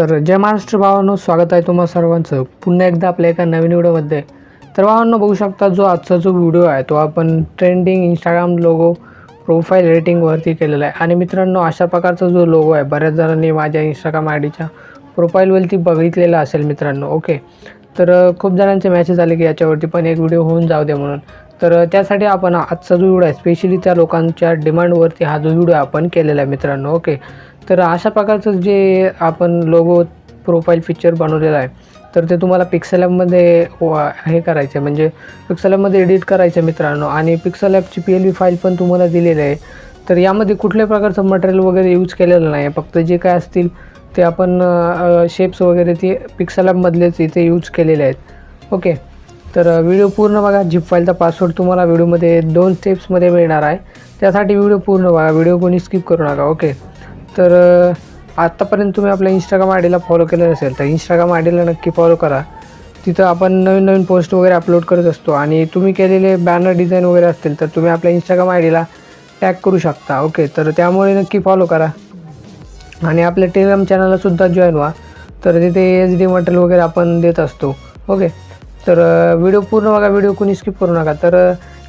तर जय महाराष्ट्र भावांनो स्वागत आहे तुम्हाला सर्वांचं. पुन्हा एकदा आपल्या एका नवीन व्हिडिओमध्ये. तर भावांनो बघू शकता जो आजचा जो व्हिडिओ आहे तो आपण ट्रेंडिंग इंस्टाग्राम लोगो प्रोफाईल रेटिंगवरती केलेला आहे. आणि मित्रांनो अशा प्रकारचा जो लोगो आहे बऱ्याच जणांनी माझ्या इंस्टाग्राम आय डीच्या प्रोफाईलवरती बघितलेला असेल मित्रांनो ओके तर खूप जणांचे मॅसेज आले की याच्यावरती पण एक व्हिडिओ होऊन जाऊ दे म्हणून. तर त्यासाठी आपण आजचा जो व्हिडिओ आहे स्पेशली त्या लोकांच्या डिमांडवरती हा जो व्हिडिओ आपण केलेला आहे मित्रांनो ओके तर अशा प्रकारचं जे आपण लोगो प्रोफाईल पिक्चर बनवलेलं आहे तर ते तुम्हाला पिक्सल ॲपमध्ये हे करायचं आहे. म्हणजे पिक्सल ॲपमध्ये एडिट करायचं आहे मित्रांनो. आणि पिक्सल ॲपची पी एल व्ही फाईल पण तुम्हाला दिलेली आहे. तर यामध्ये कुठल्याही प्रकारचं मटेरियल वगैरे यूज केलेलं नाही आहे. फक्त जे काय असतील ते आपण शेप्स वगैरे ते पिक्सल ॲपमधलेच इथे यूज केलेले आहेत. ओके तर व्हिडिओ पूर्ण बघा. झिप फाईलचा पासवर्ड तुम्हाला व्हिडिओमध्ये दोन स्टेप्समध्ये मिळणार आहे. त्यासाठी व्हिडिओ पूर्ण बघा. व्हिडिओ कोणी स्किप करू नका. ओके? तर आत्तापर्यंत तुम्ही आपल्या इंस्टाग्राम आय डीला फॉलो केलं नसेल तर इंस्टाग्राम आय डीला नक्की फॉलो करा. तिथं आपण नवीन नवीन पोस्ट वगैरे अपलोड करत असतो आणि तुम्ही केलेले बॅनर डिझाईन वगैरे असतील तर तुम्ही आपल्या इंस्टाग्राम आय डीला टॅग करू शकता. ओके? तर त्यामुळे नक्की फॉलो करा. आणि आपल्या टेलिग्राम चॅनललासुद्धा जॉईन व्हा. तर तिथे एच डी मटेरियल वगैरे आपण देत असतो. ओके? तर व्हिडिओ पूर्ण बघा व्हिडिओ कोणी स्किप करू नका. तर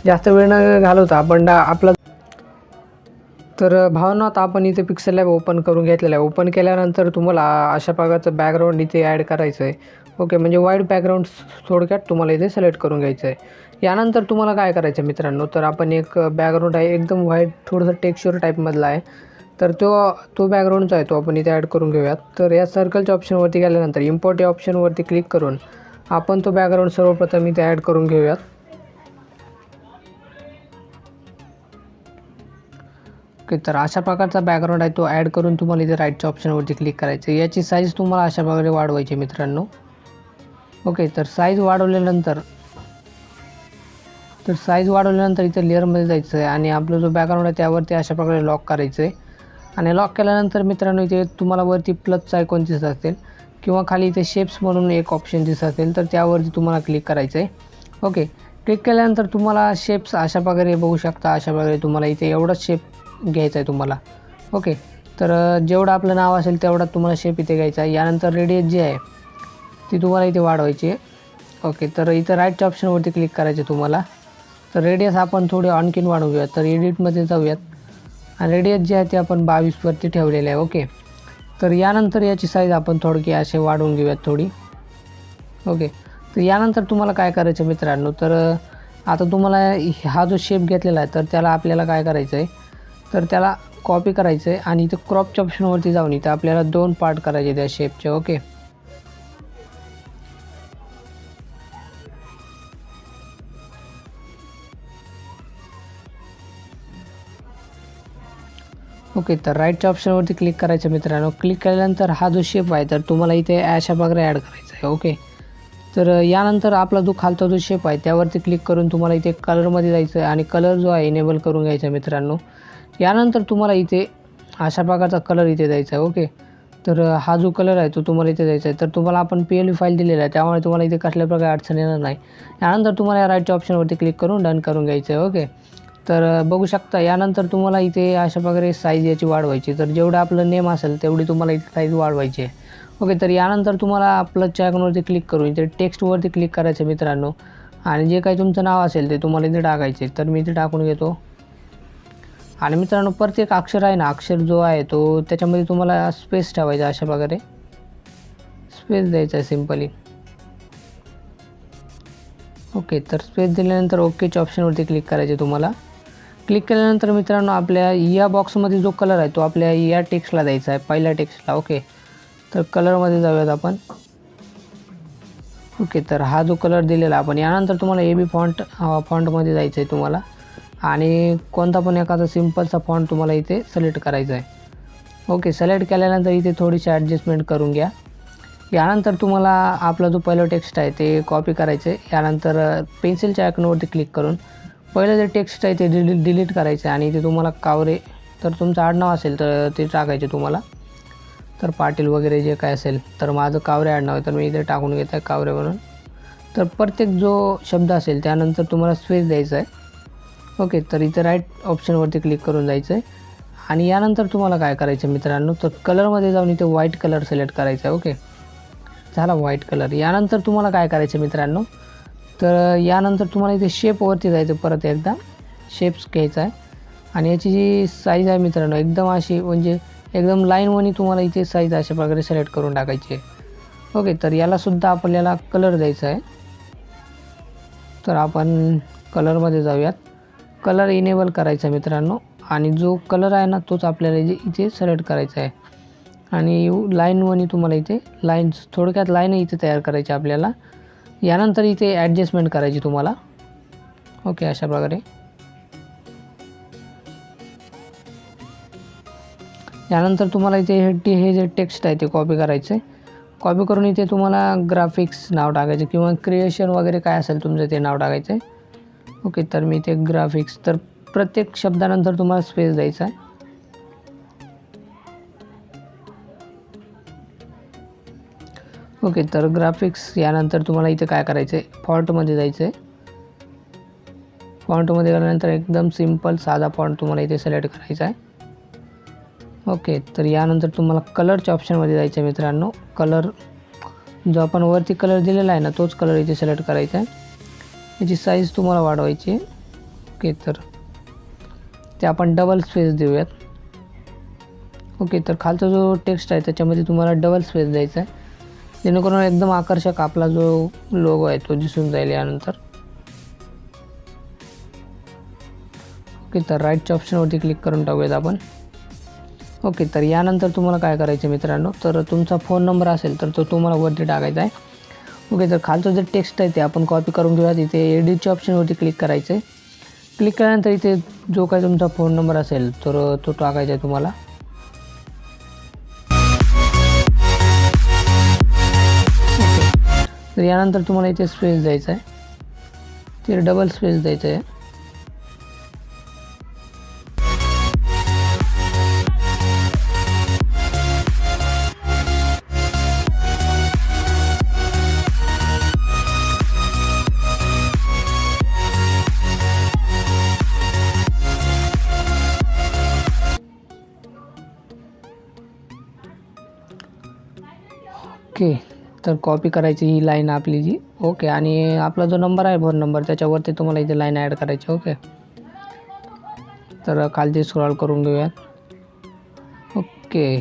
जास्त वेळ न घालवता आपण डा आपला तर भावना आता आपण इथे पिक्सल लॅब ओपन करून घेतलेला आहे. ओपन केल्यानंतर तुम्हाला अशा प्रकारचं बॅकग्राऊंड इथे ॲड करायचं आहे. ओके म्हणजे वाईट बॅकग्राऊंड थोडक्यात तुम्हाला इथे सिलेक्ट करून घ्यायचं आहे. यानंतर तुम्हाला काय करायचं आहे मित्रांनो? तर आपण एक बॅकग्राऊंड आहे एकदम व्हाईट थोडंसं टेक्स्चर टाईपमधला आहे. तर तो तो बॅकग्राऊंडचा आहे तो आपण इथे ॲड करून घेऊयात. तर या सर्कलच्या ऑप्शनवरती गेल्यानंतर इम्पोर्ट या ऑप्शनवरती क्लिक करून आपण तो बॅकग्राऊंड सर्वप्रथम इथे ॲड करून घेऊयात. ओके तर अशा प्रकारचा बॅकग्राऊंड आहे तो ॲड करून तुम्हाला इथे राईटच्या ऑप्शनवरती क्लिक करायचं आहे. याची साईज तुम्हाला अशा प्रकारे वाढवायची मित्रांनो. ओके तर साईज वाढवल्यानंतर तर साईज वाढवल्यानंतर इथे लेअरमध्ये जायचं आहे आणि आपलं जो बॅकग्राऊंड आहे त्यावरती अशा प्रकारे लॉक करायचं आहे. आणि लॉक केल्यानंतर मित्रांनो इथे तुम्हाला वरती प्लसचा आयकॉन दिसत असेल. किंवा खाली इथे शेप्स म्हणून एक ऑप्शन दिसत असेल तर त्यावरती तुम्हाला क्लिक करायचं आहे ओके क्लिक केल्यानंतर तुम्हाला शेप्स अशा प्रकारे बघू शकता अशा प्रकारे तुम्हाला इथे एवढाच शेप घ्यायचा आहे तुम्हाला. ओके तर जेवढं आपलं नाव असेल तेवढा तुम्हाला शेप इथे घ्यायचा आहे यानंतर रेडियस जी आहे ती तुम्हाला इथे वाढवायची आहे. ओके तर इथं राईटच्या ऑप्शनवरती क्लिक करायचे तुम्हाला. तर रेडियस आपण थोडी आणखीन वाढवूयात. तर एडिटमध्ये जाऊयात. आणि रेडियस जे आहे ते आपण बावीसवरती ठेवलेले आहे. ओके तर यानंतर याची साईज आपण थोडकी असे वाढवून घेऊयात थोडी. ओके तर यानंतर तुम्हाला काय करायचं मित्रांनो? तर आता तुम्हाला हा जो शेप घेतलेला आहे तर त्याला आपल्याला काय करायचं आहे तर त्याला कॉपी करायचं आहे आणि इथं क्रॉपच्या ऑप्शनवरती जाऊन इथं आपल्याला दोन पार्ट करायचे त्या शेपचे ओके ओके तर राईटच्या ऑप्शनवरती क्लिक करायचं मित्रांनो. क्लिक केल्यानंतर हा जो शेप आहे तर तुम्हाला इथे अशा प्रकारे ॲड करायचा आहे ओके तर यानंतर आपला जो खालचा जो शेप आहे त्यावरती क्लिक करून तुम्हाला इथे कलरमध्ये जायचं आहे आणि कलर जो आहे इनेबल करून घ्यायचा आहे मित्रांनो. यानंतर तुम्हाला इथे अशा प्रकारचा कलर इथे द्यायचा आहे ओके तर हा जो कलर आहे तो तुम्हाला इथे द्यायचा आहे. तर तुम्हाला आपण पी एल यू फाईल दिलेला आहे त्यामुळे तुम्हाला इथे कसल्या प्रकारे अडचण येणार नाही. यानंतर तुम्हाला या राईटच्या ऑप्शनवरती क्लिक करून डन करून घ्यायचं आहे ओके तर बघू शकता यानंतर तुम्हाला इथे अशा प्रकारे साईज याची वाढवायची तर जेवढं आपलं नेम असेल तेवढी तुम्हाला इथे साईज वाढवायची आहे. ओके तर यानंतर तुम्हाला आपलं चॅकनवरती क्लिक करून इथे टेक्स्टवरती क्लिक करायचं आहे मित्रांनो. आणि जे काही तुमचं नाव असेल ते तुम्हाला इथे टाकायचे तर मी इथे टाकून घेतो. आणि मित्रांनो प्रत्येक अक्षर आहे ना अक्षर जो आहे तो त्याच्यामध्ये तुम्हाला स्पेस ठेवायचा अशा प्रकारे. स्पेस द्यायचा आहे सिम्पली ओके तर स्पेस दिल्यानंतर ओकेच्या ऑप्शनवरती क्लिक करायचे तुम्हाला. क्लिक केल्यानंतर मित्रांनो आपल्या या बॉक्समध्ये जो कलर आहे तो आपल्या या टेक्स्टला द्यायचा आहे पहिल्या टेक्स्टला ओके तर कलरमध्ये जाऊयात आपण. ओके तर हा जो कलर दिलेला आपण यानंतर तुम्हाला ए बी फॉन्ट फॉन्टमध्ये जायचं आहे तुम्हाला. आणि कोणता पण एखादा सिम्पलचा फॉन्ट तुम्हाला इथे सिलेक्ट करायचा आहे. ओके सिलेक्ट केल्यानंतर इथे थोडीशी ॲडजस्टमेंट करून घ्या. यानंतर तुम्हाला आपला जो पहिलं टेक्स्ट आहे ते कॉपी करायचं आहे. यानंतर पेन्सिलच्या आयकनवरती क्लिक करून पहिलं जे टेक्स्ट आहे ते डिलीट डिलीट करायचं आहे आणि इथे तुम्हाला कावरे तर तुमचं आडनाव असेल तर ते टाकायचे तुम्हाला. तर पाटील वगैरे जे काय असेल तर माझं कावरे आडनाव आहे तर मी इथे टाकून घेत आहे कावरे म्हणून. तर प्रत्येक जो शब्द असेल त्यानंतर तुम्हाला स्पेस द्यायचा आहे. ओके तर इथे राईट ऑप्शनवरती क्लिक करून जायचं आहे आणि यानंतर तुम्हाला काय करायचं मित्रांनो तर कलरमध्ये जाऊन इथे व्हाईट कलर सिलेक्ट करायचा आहे ओके झाला व्हाईट कलर यानंतर तुम्हाला काय करायचं मित्रांनो तर यानंतर तुम्हाला इथे शेपवरती जायचं परत एकदा. शेप्स घ्यायचा आहे. आणि याची जी साईज आहे मित्रांनो एकदम अशी म्हणजे एकदम लाईनवनी तुम्हाला इथे साईज अशा प्रकारे सिलेक्ट करून टाकायची आहे. ओके तर यालासुद्धा आपल्याला कलर द्यायचा आहे. तर आपण कलरमध्ये जाऊयात. कलर इनेबल करायचा आहे मित्रांनो. आणि जो कलर आहे ना तोच आपल्याला इथे इथे सिलेक्ट करायचा आहे. आणि लाईनवनी तुम्हाला इथे लाईन्स थोडक्यात लाईन इथे तयार करायची आपल्याला. यानंतर इथे ॲडजस्टमेंट करायची तुम्हाला. ओके अशा प्रकारे. यानंतर तुम्हाला इथे हे टी हे जे टेक्स्ट आहे ते कॉपी करायचं आहे कॉपी करून इथे तुम्हाला ग्राफिक्स नाव टाकायचं किंवा क्रिएशन वगैरे काय असेल तुमचं ते नाव टाकायचं आहे ओके तर मी इथे ग्राफिक्स तर प्रत्येक शब्दानंतर तुम्हाला स्पेस द्यायचा आहे. ओके तर ग्राफिक्स यानंतर तुम्हाला इथे काय करायचं आहे फॉन्टमध्ये जायचं आहे फॉन्टमध्ये गेल्यानंतर एकदम सिंपल साधा फॉन्ट तुम्हाला इथे सिलेक्ट करायचा आहे. ओके तर यानंतर तुम्हाला कलरच्या ऑप्शनमध्ये जायचं आहे मित्रांनो. कलर जो आपण वरती कलर दिलेला आहे ना तोच कलर इथे सिलेक्ट करायचा आहे. याची साईज तुम्हाला वाढवायची ओके तर ते आपण डबल स्पेस देऊयात. ओके तर खालचा जो टेक्स्ट आहे त्याच्यामध्ये तुम्हाला डबल स्पेस द्यायचा आहे. जेणेकरून एकदम आकर्षक आपला जो लोगो आहे तो दिसून जाईल यानंतर. ओके तर राईटच्या ऑप्शनवरती क्लिक करून टाकूयात आपण. ओके तर यानंतर तुम्हाला काय करायचं आहे मित्रांनो? तर तुमचा फोन नंबर असेल तर तो तुम्हाला वरती टाकायचा आहे. ओके तर खालचं जे टेक्स्ट आहे ते आपण कॉपी करून घेऊयात. इथे एडिटच्या ऑप्शनवरती क्लिक करायचं आहे क्लिक केल्यानंतर इथे जो काही तुमचा फोन नंबर असेल तर तो टाकायचा आहे तुम्हाला. तर यानंतर तुम्हाला इथे स्पेस द्यायचा आहे ते डबल स्पेस द्यायचं आहे ओके तर कॉपी करायची ही लाईन आपली जी. ओके आणि आपला जो नंबर आहे फोन नंबर त्याच्यावरती तुम्हाला इथे लाईन ॲड करायची ओके तर खालती स्क्रॉल करून घेऊयात ओके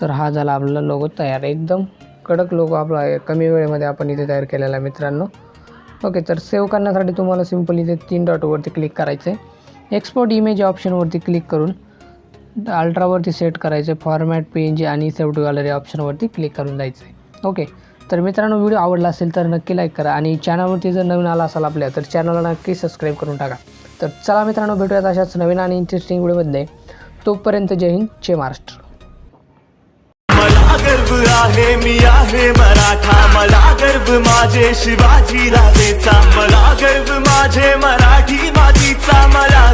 तर हा झाला आपला लोगो तयार. एकदम कडक लोगो आपला आहे. कमी वेळेमध्ये आपण इथे तयार केलेला आहे मित्रांनो. ओके तर सेव्ह करण्यासाठी तुम्हाला सिंपल इथे तीन डॉटवरती क्लिक करायचं आहे एक्सपोर्ट इमेज ऑप्शनवरती क्लिक करून अल्ट्रावरती सेट करायचं आहे फॉर्मॅट जी आणि सेव्ह टू गॅलरी ऑप्शनवरती क्लिक करून जायचं आहे ओके तर मित्रांनो व्हिडिओ आवडला असेल तर नक्की लाईक करा आणि चॅनलवरती जर नवीन आला असाल आपल्या तर चॅनलला नक्की सबस्क्राईब करून टाका. तर चला मित्रांनो भेटूयात अशाच नवीन आणि इंटरेस्टिंग व्हिडिओमध्ये तोपर्यंत जय हिंद जय महाराष्ट्र. मला गर्व आहे मी आहे मराठा. मला गर्व माझे शिवाजी राजेचा. मला गर्व माझे मराठी मातीचा. मला